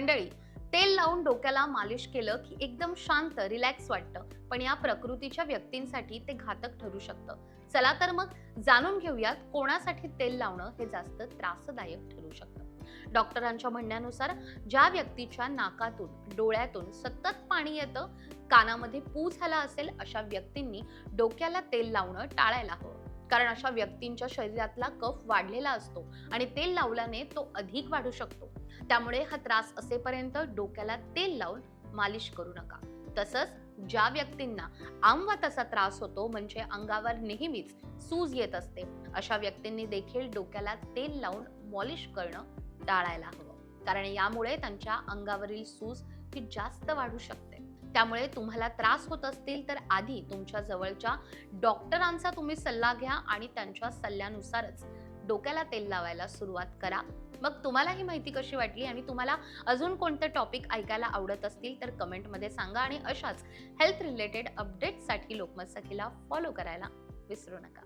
मंडळी तेल लावून डोक्याला मालिश केलं की एकदम शांत रिलॅक्स वाटतं. पण या प्रकृतीच्या व्यक्तींसाठी ते घातक ठरू शकतं. चला तर मग जाणून घेऊयात कोणासाठी तेल लावणं हे जास्त त्रासदायक ठरू शकतं. डॉक्टरांच्या म्हणण्यानुसार ज्या व्यक्तीच्या नाकातून डोळ्यातून सतत पाणी येतं कानामध्ये पू झाला असेल अशा व्यक्तींनी डोक्याला तेल लावणं टाळायला हवं. कारण अशा व्यक्तींच्या शरीरातला कफ वाढलेला असतो आणि तेल लावल्याने तो अधिक वाढू शकतो. त्यामुळे हा त्रास असेपर्यंत डोक्याला तेल लावून मालिश करू नका. तसंच ज्या व्यक्तींना आमवाताचा त्रास होतो म्हणजे अंगावर नेहमीच सूज येत असते अशा व्यक्तींनी देखील डोक्याला तेल लावून मॉलिश करणं टाळायला हवं. कारण यामुळे त्यांच्या अंगावरील सूज ही जास्त वाढू शकते. त्यामुळे तुम्हाला त्रास होत असतील तर आधी तुमच्या जवळच्या डॉक्टरांचा तुम्ही सल्ला घ्या आणि त्यांच्या सल्ल्यानुसारच डोक्याला तेल लावायला सुरुवात करा. मग तुम्हाला ही माहिती कशी वाटली आणि तुम्हाला अजून कोणते टॉपिक ऐकायला आवडत असतील तर कमेंटमध्ये सांगा आणि अशाच हेल्थ रिलेटेड अपडेट्ससाठी लोकमत सखीला फॉलो करायला विसरू नका.